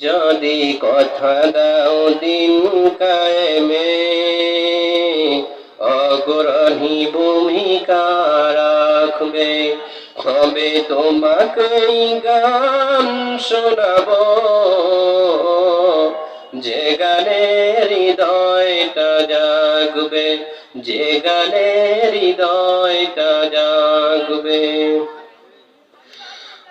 যদি কথা দাও দিন কায়েমে অগ্রণী ভূমিকা রাখবে। হবে তোমাকে গান শোনাব। যে গানে হৃদয়টা জাগবে, যে গানে হৃদয়টা জাগবে।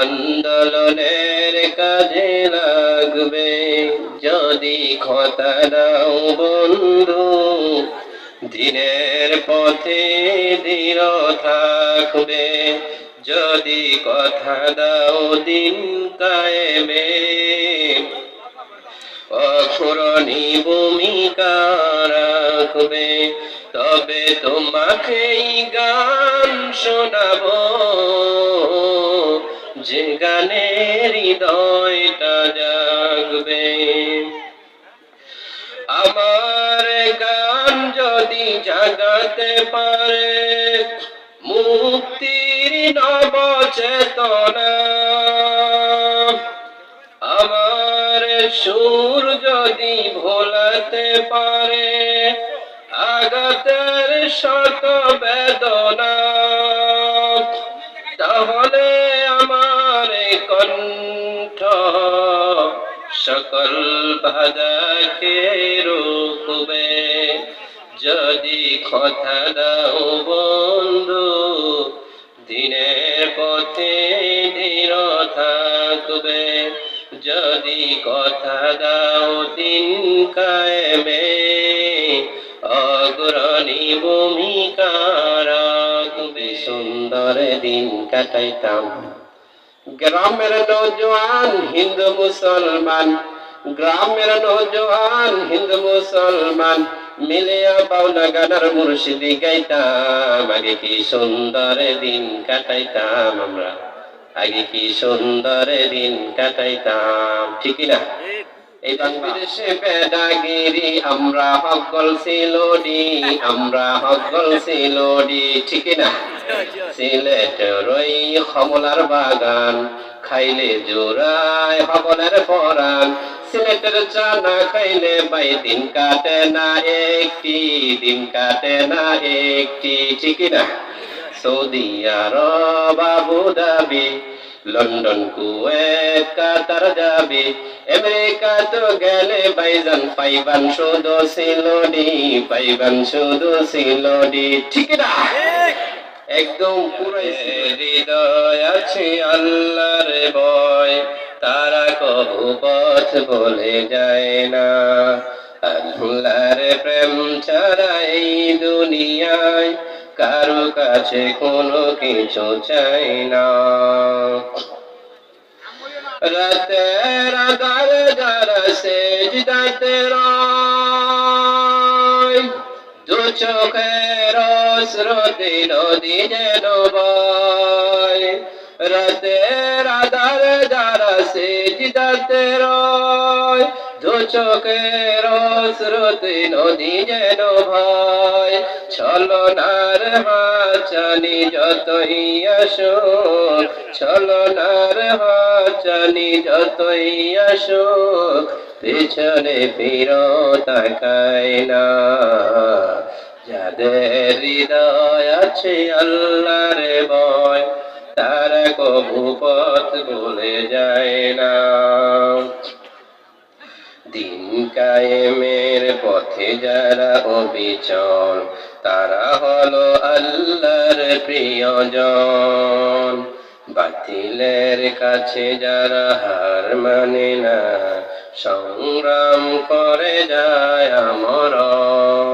আন্দোলনের কাজে লাগবে। যদি কথা দাও বন্ধু, দিনের পথে দৃঢ় থাকবে। যদি কথা দাও দিন কায়েমে। অক্ষরণী ভূমিকা রাখবে। তবে তোমাকেই গান শোনাবো। যে গানে হৃদয়টা জাগবে। আমার গান যদি জাগাতে পারে, মুক্তির নব চেতনা আমার সুর যদি ভোলাতে পারে আগাতের শত বেদনা। কণ্ঠ, সকল বাধাকে রুখবে। যদি কথা দাও বন্ধু, দিনের পথে দৃঢ় থাকবে। যদি কথা দাও দিন কায়েমে, অগ্রণী ভূমিকা রাখবে। সুন্দর দিন কাটাইতাম। গ্রামের নৌজওয়ান হিন্দু মুসলমান, গ্রামের নৌজওয়ান হিন্দু মুসলমান, মিলিয়া বাউলা গানার মুর্শিদি গাইতাম, আগে কি সুন্দর দিন কাটাইতাম আমরা, আগে কি সুন্দর দিন কাটাইতাম, ঠিক না এই বাংলাদেশে বেদাগিরি আমরা হকল সিলোডি আমরা হকল সিলোডি ঠিক না সিলেট রই কমলার বাগান, খাইলে জোড়ায় হবনের পরাণ। সিলেটের চা না খাইলে বাই দিন কাটে না একটি, দিন কাটে না একটি ঠিক না সৌদি আরব, Abu Dhabi, London, Kuwait, Qatar যাবি। আমেরিকা তো গেলে বাইজান, পাইবান শুধু সিলোডি পাইবান শুধু সিলোডি ঠিক। না একদম হৃদয় আছে আল্লাহর ভয়, তারা কবু পথ বলে যায় না। আল্লাহর প্রেম ছাড়া এই দুনিয়ায় কারও কাছে কোনো কিছু চাই না। রাতের দু চোখের স্রোতে নদী যেন বয়। রাতের আধার যারা সেজদাতে রয়, দু চোখের স্রোতে নদী যেন ভয়। ছলনার হাচানি যতই আসুক, ছলনার হাচানি যতই আসুক, পেছনে ফিরো তাকায় না। যাদের হৃদয় আছে আল্লাহর ভয়, তারা কবু পথ বলে যায় না। দিন কায়েমের পথে যারা অবিচল, তারা হলো আল্লাহর প্রিয়জন। বাতিলের কাছে যারা হার মানে না, সংগ্রাম করে যায় আমরণ।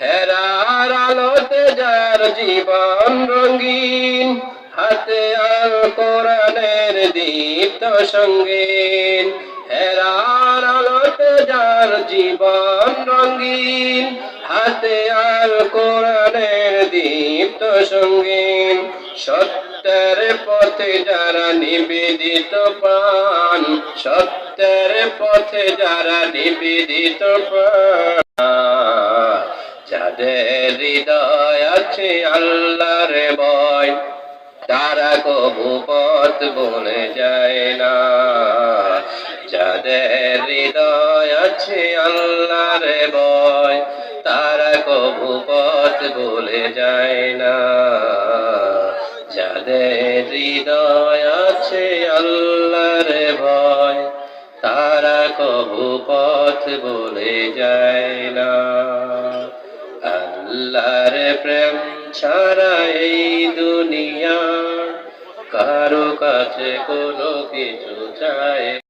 হেরার আলোতে যার জীবন রঙিন, হাতে আল কোরআনের দীপ্ত সঙ্গীন। হেরার আলোতে যার জীবন রঙিন, হাতে আর কোরআনের দীপ্ত সঙ্গীন। সত্যের পথে যারা নিবেদিত প্রাণ, সত্যের পথে যারা নিবেদিত প্রাণ। যাদের হৃদয় আছে আল্লাহর ভয়। তারা কবু পথ বলে যায় না। যাদের হৃদয় আছে আল্লাহর ভয়, তারা কবু পথ বলে যায় না। যাদের হৃদয় আছে আল্লাহর ভয়, তারা কবু পথ বলে যায় না। প্রেম ছাড়া এই দুনিয়া। কারও কাছে কোনো কিছু চায়